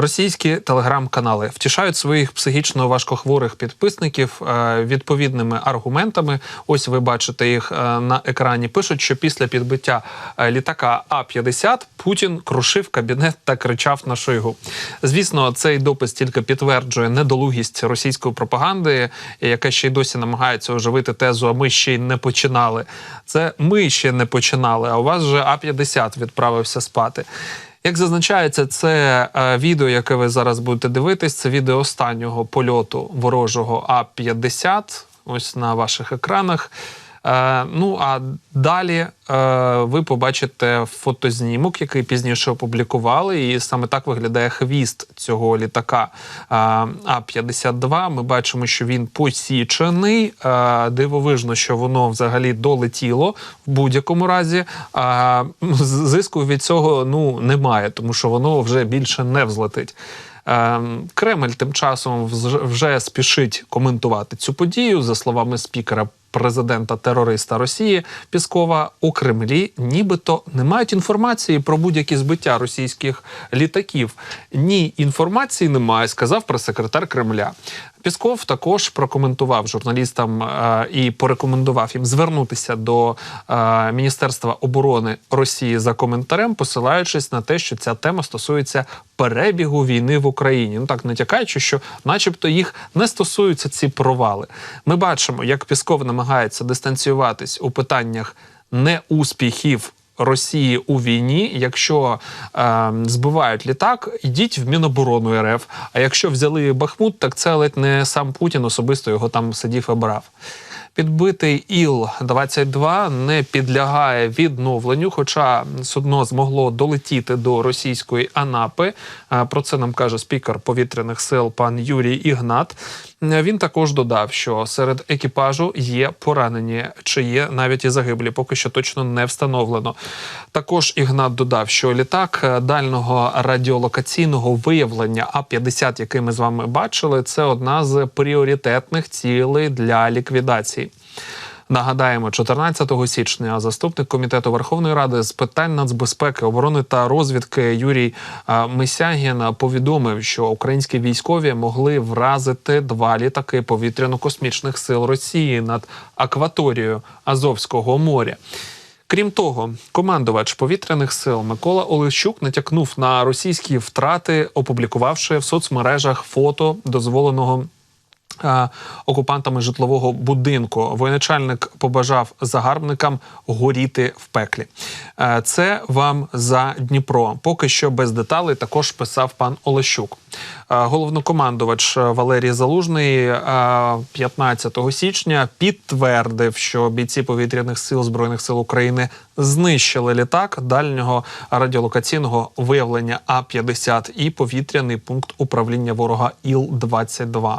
Російські телеграм-канали втішають своїх психічно важкохворих підписників е, відповідними аргументами. Ось ви бачите їх е, на екрані. Пишуть, що після підбиття е, літака А-50 Путін крушив кабінет та кричав на Шойгу. Звісно, цей допис тільки підтверджує недолугість російської пропаганди, яка ще й досі намагається оживити тезу. А ми ще й не починали. Це ми ще не починали. А у вас вже А-50 відправився спати. Як зазначається, це е, відео, яке ви зараз будете дивитись, це відео останнього польоту ворожого А-50, ось на ваших екранах. Е, ну а далі е, ви побачите фотознімок, який пізніше опублікували, і саме так виглядає хвіст цього літака е, А-52. Ми бачимо, що він посічений. Дивовижно, що воно взагалі долетіло в будь-якому разі. Зиску від цього ну немає, тому що воно вже більше не взлетить. Е, Кремль тим часом вже спішить коментувати цю подію за словами спікера. Президента терориста Росії Піскова у Кремлі нібито не мають інформації про будь-які збиття російських літаків. Ні, інформації немає, сказав прес-секретар Кремля. Пісков також прокоментував журналістам е, і порекомендував їм звернутися до е, Міністерства оборони Росії за коментарем, посилаючись на те, що ця тема стосується перебігу війни в. Ну так натякаючи, що, начебто, їх не стосуються ці провали. Ми бачимо, як Пісков намагається дистанціюватись у питаннях неуспіхів. Росії у війні, якщо е, збивають літак, йдіть в Міноборону РФ. А якщо взяли Бахмут, так це ледь не сам Путін особисто його там сидів і брав. Підбитий Іл-22 не підлягає відновленню, хоча судно змогло долетіти до російської Анапи. Е, Про це нам каже спікер повітряних сил пан Юрій Ігнат. Він також додав, що серед екіпажу є поранені, чи є навіть і загиблі, поки що точно не встановлено. Також Ігнат додав, що літак е, дальнього радіолокаційного виявлення А-50, який ми з вами бачили, це одна з пріоритетних цілей для ліквідації. Нагадаємо, 14 січня заступник комітету Верховної Ради з питань нацбезпеки, оборони та розвідки Юрій а, Мисягін повідомив, що українські військові могли вразити два літаки повітряно-космічних сил Росії над акваторією Азовського моря. Крім того, командувач повітряних сил Микола Олещук натякнув на російські втрати, опублікувавши в соцмережах фото дозволеного е, окупантами житлового будинку. Воєначальник побажав загарбникам горіти в пеклі. Е, Це вам за Дніпро. Поки що без деталей також писав пан Олещук. Е, Головнокомандувач Валерій Залужний е, 15 січня підтвердив, що бійці повітряних сил збройних сил України знищили літак дальнього радіолокаційного виявлення А-50 і повітряний пункт управління ворога Іл-22.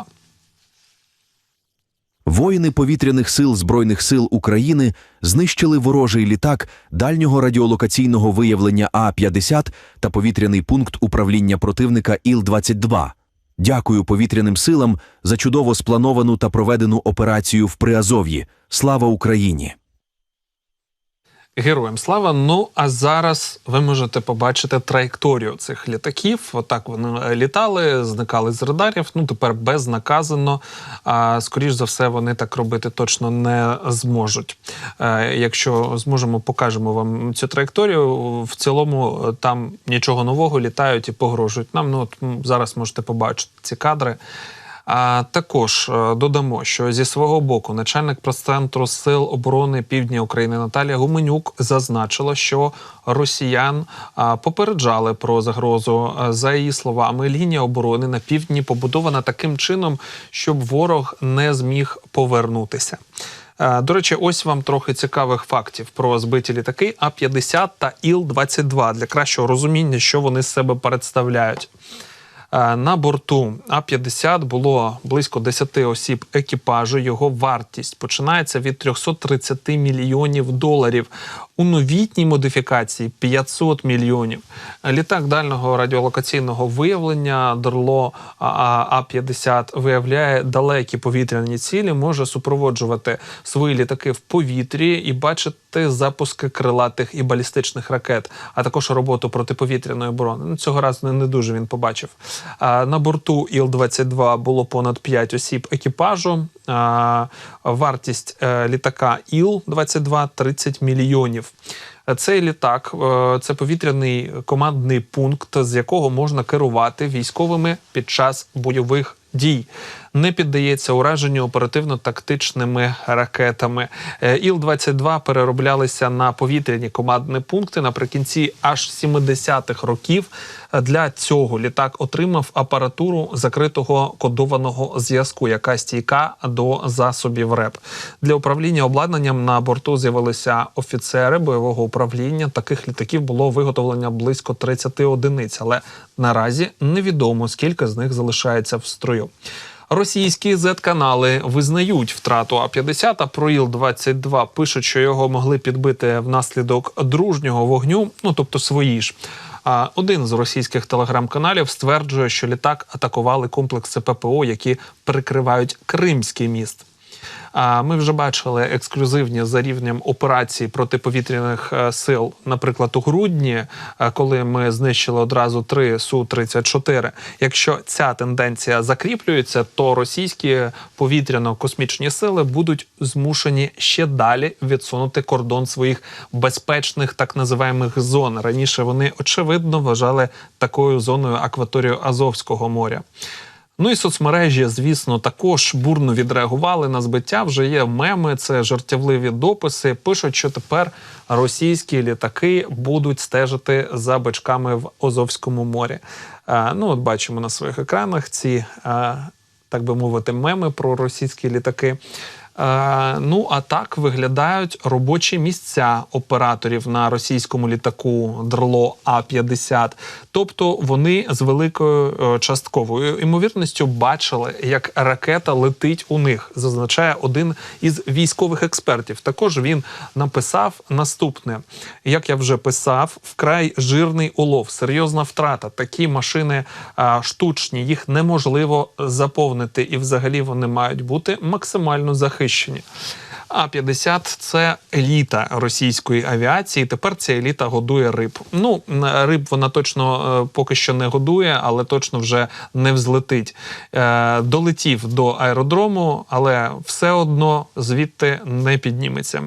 Воїни повітряних сил Збройних сил України знищили ворожий літак дальнього радіолокаційного виявлення А-50 та повітряний пункт управління противника Іл-22. Дякую повітряним силам за чудово сплановану та проведену операцію в Приазов'ї. Слава Україні! Героям слава. Ну а зараз ви можете побачити траєкторію цих літаків. Отак вони е, літали, зникали з радарів. Ну тепер безнаказано. А скоріш за все, вони так робити точно не зможуть. Е, якщо зможемо, покажемо вам цю траєкторію. В цілому е, там нічого нового літають і погрожують нам. Ну от зараз можете побачити ці кадри. А також е, додамо, що зі свого боку начальник прес-центру сил оборони Півдня України Наталія Гуменюк зазначила, що росіян попереджали про загрозу. Е, За її словами, лінія оборони на півдні побудована таким чином, щоб ворог не зміг повернутися. Е, До речі, ось вам трохи цікавих фактів про збиті літаки А-50 та Іл-22 для кращого розуміння, що вони з себе представляють. Е, На борту А-50 було близько 10 осіб екіпажу. Його вартість починається від 330 мільйонів доларів. У новітній модифікації 500 мільйонів. Літак дальнього радіолокаційного виявлення Дорло А-50 виявляє далекі повітряні цілі, може супроводжувати свої літаки в повітрі і бачити запуски крилатих і балістичних ракет, а також роботу протиповітряної оборони. Ну, цього разу не, дуже він побачив. На борту Іл-22 було понад 5 осіб екіпажу. Вартість е, літака Іл-22 – 30 мільйонів. Цей літак е, це повітряний командний пункт, з якого можна керувати військовими під час бойових дій. Не піддається ураженню оперативно-тактичними ракетами. Е, Іл-22 перероблялися на повітряні командні пункти наприкінці аж 70-х років. Для цього літак отримав апаратуру закритого кодованого зв'язку, яка стійка до засобів РЕП. Для управління обладнанням на борту з'явилися офіцери бойового управління. Таких літаків було виготовлено близько 30 одиниць, але наразі невідомо скільки з них залишається в строю. Російські Z-канали визнають втрату А-50, а про Іл-22 пишуть, що його могли підбити внаслідок дружнього вогню, ну тобто свої ж. А один з російських телеграм-каналів стверджує, що літак атакували комплекси ППО, які прикривають Кримський міст. Ми вже бачили ексклюзивні за рівнем операцій протиповітряних е, сил, наприклад, у грудні, е, коли ми знищили одразу три су 34 Якщо ця тенденція закріплюється, то російські повітряно-космічні сили будуть змушені ще далі відсунути кордон своїх безпечних так називаємих зон. Раніше вони очевидно вважали такою зоною акваторію Азовського моря. Ну і соцмережі, звісно, також бурно відреагували на збиття. Вже є меми, це жартівливі дописи. Пишуть, що тепер російські літаки будуть стежити за бичками в Озовському морі. А, ну, от бачимо на своїх екранах ці, а, так би мовити, меми про російські літаки. Е, ну а так виглядають робочі місця операторів на російському літаку Дрло А-50. Тобто вони з великою е, частковою імовірністю бачили, як ракета летить у них, зазначає один із військових експертів. Також він написав наступне: як я вже писав, вкрай жирний улов, серйозна втрата. Такі машини а, штучні, їх неможливо заповнити, і взагалі вони мають бути максимально захищені. А 50 це еліта російської авіації. Тепер ця еліта годує риб. Ну риб вона точно е, поки що не годує, але точно вже не взлетить. Е, долетів до аеродрому, але все одно звідти не підніметься.